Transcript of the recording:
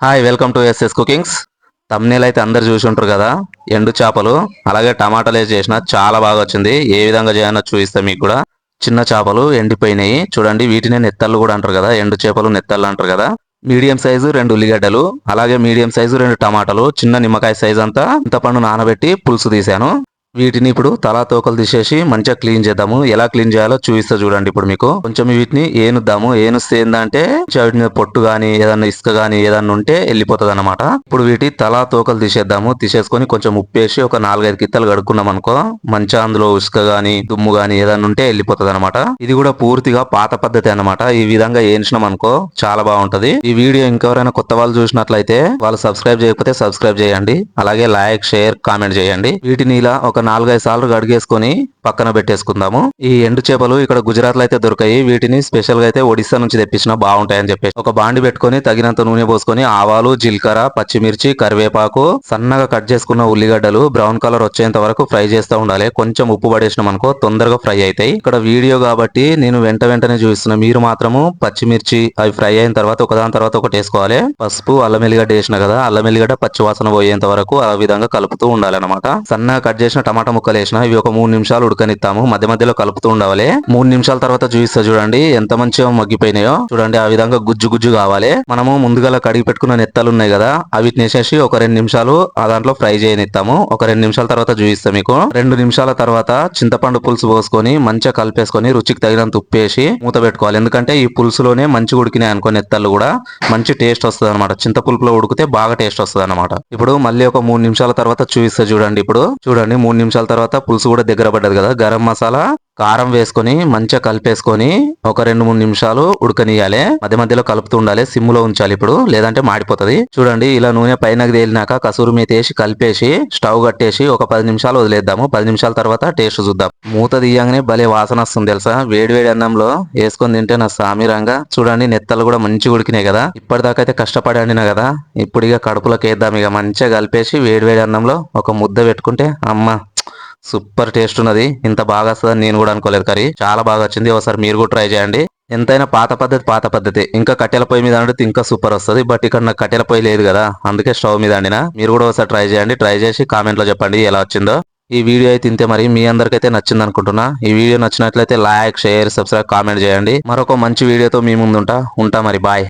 Hi welcome to SS cookings thumbnail అయితే అందరు చూసి ఉంటారు కదా. ఎండు చేపలు అలాగే టమాటాలు వేసి చేసిన చాలా బాగా వచ్చింది. ఏ విధంగా చేయాలో చూపిస్తా మీకు కూడా. చిన్న చేపలు ఎండిపోయినాయి. చూడండి వీటినే నెత్తళ్ళు కూడా అంటారు కదా. ఎండు చేపలు నెత్తళ్ళు అంటారు కదా. మీడియం సైజు రెండు ఉల్లిగడ్డలు అలాగే మీడియం సైజు రెండు టమాటాలు. చిన్న నిమ్మకాయ సైజు అంతా ఇంత పండు నానబెట్టి పులుసు తీసాను. వీటిని ఇప్పుడు తలా తోకలు తీసేసి మంచిగా క్లీన్ చేద్దాము. ఎలా క్లీన్ చేయాలో చూపిస్తా చూడండి ఇప్పుడు మీకు. కొంచెం వీటిని ఏనుద్దాము. ఏనుస్తే ఏంటంటే వీటి మీద పొట్టు గాని ఏదన్నా ఇసుక గాని ఏదన్నా ఉంటే వెళ్ళిపోతుంది అనమాట ఇప్పుడు వీటి తలా తోకలు తీసేద్దాము. తీసేసుకొని కొంచెం ఉప్పు వేసి ఒక నాలుగైదు కిత్తలు కడుక్కున్నాం అనుకో మంచిగా అందులో ఇసుక గాని దుమ్ము గాని ఏదన్నా ఉంటే వెళ్ళిపోతుంది అనమాట ఇది కూడా పూర్తిగా పాత పద్ధతి అన్నమాట. ఈ విధంగా వేయించినాం అనుకో చాలా బాగుంటది. ఈ వీడియో ఇంకెవరైనా కొత్త వాళ్ళు చూసినట్లయితే వాళ్ళు సబ్స్క్రైబ్ చేయకపోతే సబ్స్క్రైబ్ చేయండి. అలాగే లైక్ షేర్ కామెంట్ చేయండి. వీటిని ఇలా ఒక నాలుగైదు సార్లు కడిగేసుకొని పక్కన పెట్టేసుకుందాము. ఈ ఎండు చేపలు ఇక్కడ గుజరాత్లో అయితే దొరికాయి. వీటిని స్పెషల్గా అయితే ఒడిస్సా నుంచి తెప్పించిన బాగుంటాయని చెప్పేసి ఒక బాండి పెట్టుకొని తగినంత నూనె పోసుకొని ఆవాలు జీలకర్ర పచ్చిమిర్చి కరివేపాకు సన్నగా కట్ చేసుకున్న ఉల్లిగడ్డలు బ్రౌన్ కలర్ వచ్చేంత వరకు ఫ్రై చేస్తూ ఉండాలి. కొంచెం ఉప్పు పడేసినాం అనుకో తొందరగా ఫ్రై అవుతాయి. ఇక్కడ వీడియో కాబట్టి నేను వెంట వెంటనే చూపిస్తున్నా మీరు మాత్రము పచ్చిమిర్చి అవి ఫ్రై అయిన తర్వాత ఒకదాని తర్వాత ఒకటి వేసుకోవాలి. పసుపు అల్లం ఎల్లిగడ్డ వేసిన కదా అల్లం ఎల్లిగడ్డ పచ్చివాసన పోయేంత వరకు ఆ విధంగా కలుపుతూ ఉండాలన్నమాట. సన్నగా కట్ చేసిన టమాటా ముక్కలు వేసిన ఇవి ఒక మూడు నిమిషాలు ఉడకనిస్తాము. మధ్య మధ్యలో కలుపుతూ ఉండవాలి. మూడు నిమిషాల తర్వాత చూపిస్తా చూడండి. ఎంత మంచిగా మగ్గిపోయినాయో. చూడండి ఆ విధంగా గుజ్జు గుజ్జు కావాలి. మనము ముందుగా కడిగి పెట్టుకున్న నెత్తలు ఉన్నాయి కదా అవి వేసేసి ఒక రెండు నిమిషాలు ఆ దాంట్లో ఫ్రై చేయనిస్తాము. ఒక రెండు నిమిషాల తర్వాత చూపిస్తాం మీకు. రెండు నిమిషాల తర్వాత చింతపండు పులుసు పోసుకొని మంచిగా కలిపేసుకొని రుచికి తగినంత ఉప్పు వేసి మూత పెట్టుకోవాలి. ఎందుకంటే ఈ పులుసులోనే మంచి ఉడికినాయి అనుకో నెత్తలు కూడా. మంచి టేస్ట్ వస్తుంది అనమాట చింతపులుపులో ఉడికితే బాగా టేస్ట్ వస్తుంది అనమాట ఇప్పుడు మళ్ళీ ఒక మూడు నిమిషాల తర్వాత చూపిస్తా చూడండి ఇప్పుడు. చూడండి మూడు నిమిషాల తర్వాత పులుసు కూడా దగ్గర పడ్డది కదా. గరం మసాలా కారం వేసుకొని మంచిగా కలిపేసుకొని ఒక రెండు మూడు నిమిషాలు ఉడకనియాలి మధ్య మధ్యలో కలుపుతూ ఉండాలి. సిమ్లో ఉంచాలి ఇప్పుడు. లేదంటే మాడిపోతది. చూడండి ఇలా నూనె పైన తేలినాక కసూరు మీద వేసి కలిపేసి స్టవ్ కట్టేసి ఒక పది నిమిషాలు వదిలేద్దాము. పది నిమిషాల తర్వాత టేస్ట్ చూద్దాం. మూత తీయంగానే భలే వాసన వస్తుంది తెలుసా? వేడి వేడి అన్నంలో వేసుకొని తింటే నా సామిరంగా చూడండి నెత్తలు కూడా మంచిగా ఉడికినాయి కదా. ఇప్పటిదాకా అయితే కష్టపడి అండినా కదా. ఇప్పుడు ఇక కడుపులోకి వేద్దాం ఇక. మంచిగా కలిపేసి వేడి వేడి అన్నంలో ఒక ముద్ద పెట్టుకుంటే అమ్మ. సూపర్ టేస్ట్ ఉన్నది. ఇంత బాగా వస్తుందని నేను కూడా అనుకోలేదు కర్రీ. చాలా బాగా వచ్చింది. ఒకసారి మీరు కూడా ట్రై చేయండి. ఎంతైనా పాత పద్ధతి పాత పద్ధతి. ఇంకా కట్టెల పొయ్యి మీద అంటే ఇంకా సూపర్ వస్తుంది. బట్ ఇక్కడ నాకు కట్టెల పొయ్యి లేదు కదా. అందుకే స్టవ్ మీద అండినా. మీరు కూడా ఒకసారి ట్రై చేయండి. ట్రై చేసి కామెంట్లో చెప్పండి ఎలా వచ్చిందో. ఈ వీడియో అయితే ఇంతే మరి. మీ అందరికైతే నచ్చింది అనుకుంటున్నా. ఈ వీడియో నచ్చినట్లయితే లైక్ షేర్ సబ్స్క్రైబ్ కామెంట్ చేయండి. మరొక మంచి వీడియోతో మీ ముందుంటా. ఉంటా మరి. బాయ్